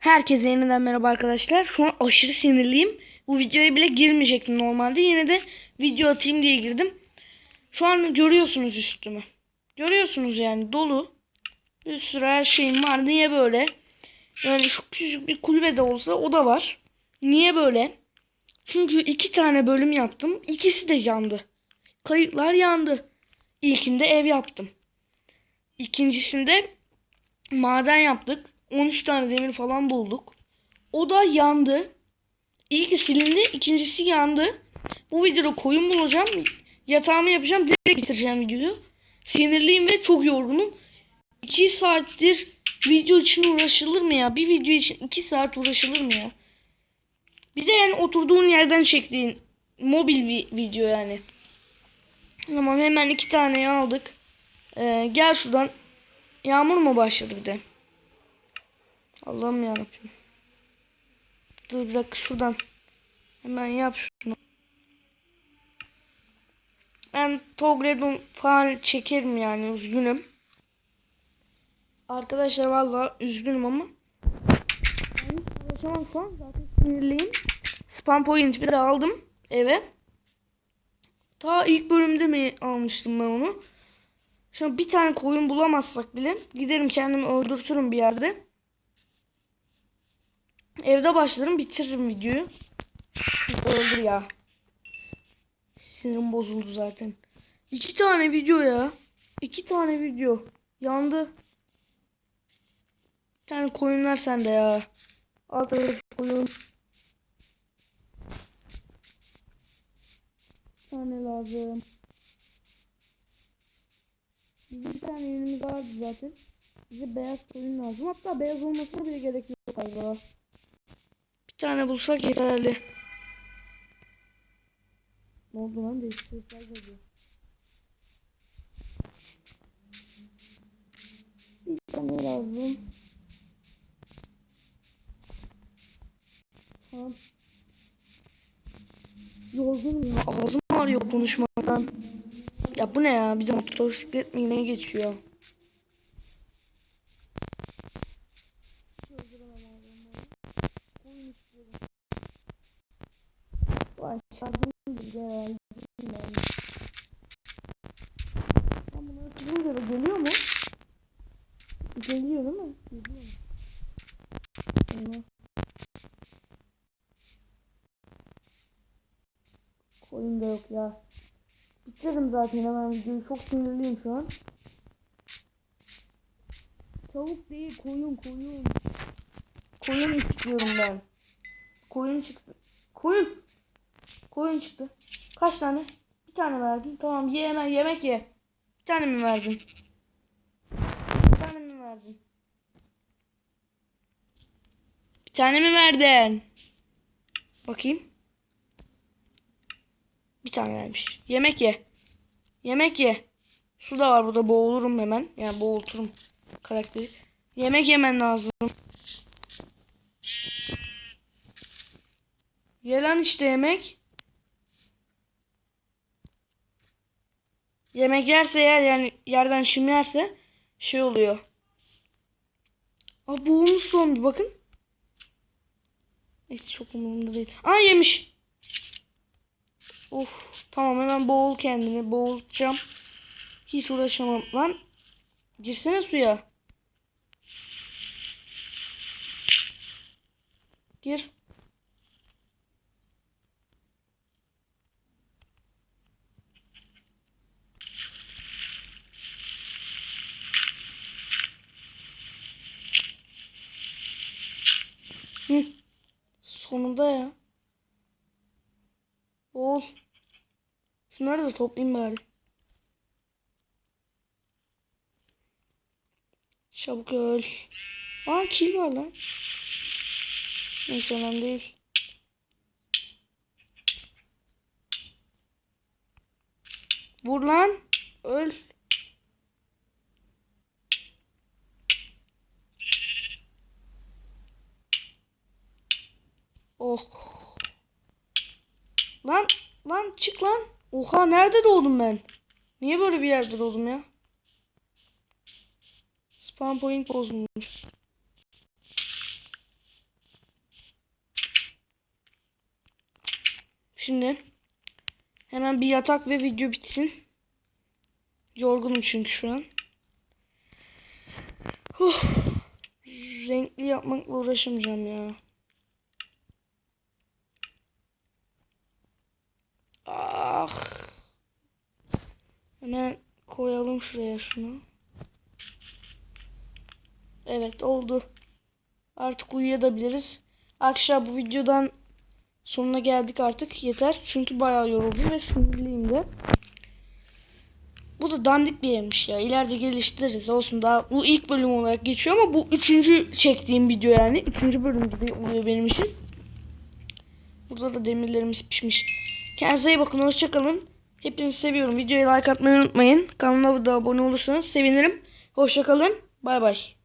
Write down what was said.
Herkese yeniden merhaba arkadaşlar. Şu an aşırı sinirliyim. Bu videoya bile girmeyecektim normalde. Yine de video atayım diye girdim. Şu an görüyorsunuz üstümü. Görüyorsunuz yani dolu. Bir sürü her şeyim var. Niye böyle? Yani şu küçük bir kulübe de olsa o da var. Niye böyle? Çünkü iki tane bölüm yaptım. İkisi de yandı. Kayıtlar yandı. İlkinde ev yaptım. İkincisinde maden yaptık. 13 tane demir falan bulduk. O da yandı. İlki silindi, ikincisi yandı. Bu videoda koyun bulacağım. Yatağımı yapacağım. Direkt bitireceğim videoyu. Sinirliyim ve çok yorgunum. 2 saattir video için uğraşılır mı ya? Bir video için 2 saat uğraşılır mı ya? Bir de yani oturduğun yerden çektiğin mobil bir video yani. Tamam hemen iki taneyi aldık. Ee, gel şuradan. Yağmur mu başladı bir de? Allah'ım yarabbim. Dur bir dakika şuradan. Hemen yap şunu. Ben Togredon falan çekerim yani üzgünüm. Arkadaşlar vallahi üzgünüm ama. Hiç uğraşamam şu an zaten sinirliyim. Spam point bir de aldım eve. Ta ilk bölümde mi almıştım ben onu? Şimdi bir tane koyun bulamazsak bile giderim kendimi öldürtürüm bir yerde. Evde başlarım bitiririm videoyu. Öldür ya. Sinirim bozuldu zaten. İki tane video ya. İki tane video. Yandı. Bir tane koyunlar sende ya. Alt tarafı koyun. Bir tane lazım. Bizim bir tane yünümüz vardı zaten. Bize beyaz koyun lazım. Hatta beyaz olmasına bile gerek yok galiba. Bir tane bulsak yeterli. Ne oldu lan? Değişik sesler geliyor. Bir tane lazım. Tamam. Yorgunum ya. Ağzım ağrıyor konuşmaktan. Ya bu ne ya? Bir de motosiklet mi ne geçiyor? Şarjım güzel. Ben bunu açınca da geliyor mu? Geliyor değil mi? Geliyor. Eyvah. Koyun da yok ya. Bitiririm zaten hemen videoyu. Çok sinirliyim şu an. Tavuk değil koyun koyun. Koyun istiyorum ben. Koyun çıktı. Koyun. Koyun çıktı. Kaç tane? Bir tane verdin. Tamam ye hemen yemek ye. Bir tane mi verdin? Bir tane mi verdin? Bir tane mi verdin? Bakayım. Bir tane vermiş. Yemek ye. Yemek ye. Su da var burada boğulurum hemen. Yani boğulturum karakteri. Yemek yemen lazım. Ye lan işte yemek. Yemek yerse yer yani yerden çim yerse şey oluyor. Aa boğulmuş zombi bakın. Neyse çok umurumda değil. Aa yemiş. Of tamam hemen boğul kendini boğulacağım. Hiç uğraşamam lan. Girsene suya. Gir. Hı. Sonunda ya. Ol. Şunları da toplayayım bari. Çabuk öl. Aa kill var lan. Neyse önemli değil. Vur lan. Öl. Oh. Lan lan çık lan. Oha nerede doğdum ben? Niye böyle bir yerde doğdum ya? Spawn point bozulmuş. Şimdi hemen bir yatak ve video bitsin. Yorgunum çünkü şu an. Huh. Renkli yapmakla uğraşamayacağım ya. Hemen koyalım şuraya şunu. Evet oldu. Artık uyuyabiliriz. Arkadaşlar bu videodan sonuna geldik artık. Yeter. Çünkü bayağı yoruldum ve sinirliyim de. Bu da dandik bir evmiş ya. İleride geliştiririz. Olsun daha bu ilk bölüm olarak geçiyor ama bu üçüncü çektiğim video yani. Üçüncü bölüm gibi oluyor benim için. Burada da demirlerimiz pişmiş. Kendinize iyi bakın. Hoşçakalın. Hepinizi seviyorum. Videoya like atmayı unutmayın. Kanalıma da abone olursanız sevinirim. Hoşçakalın. Bay bay.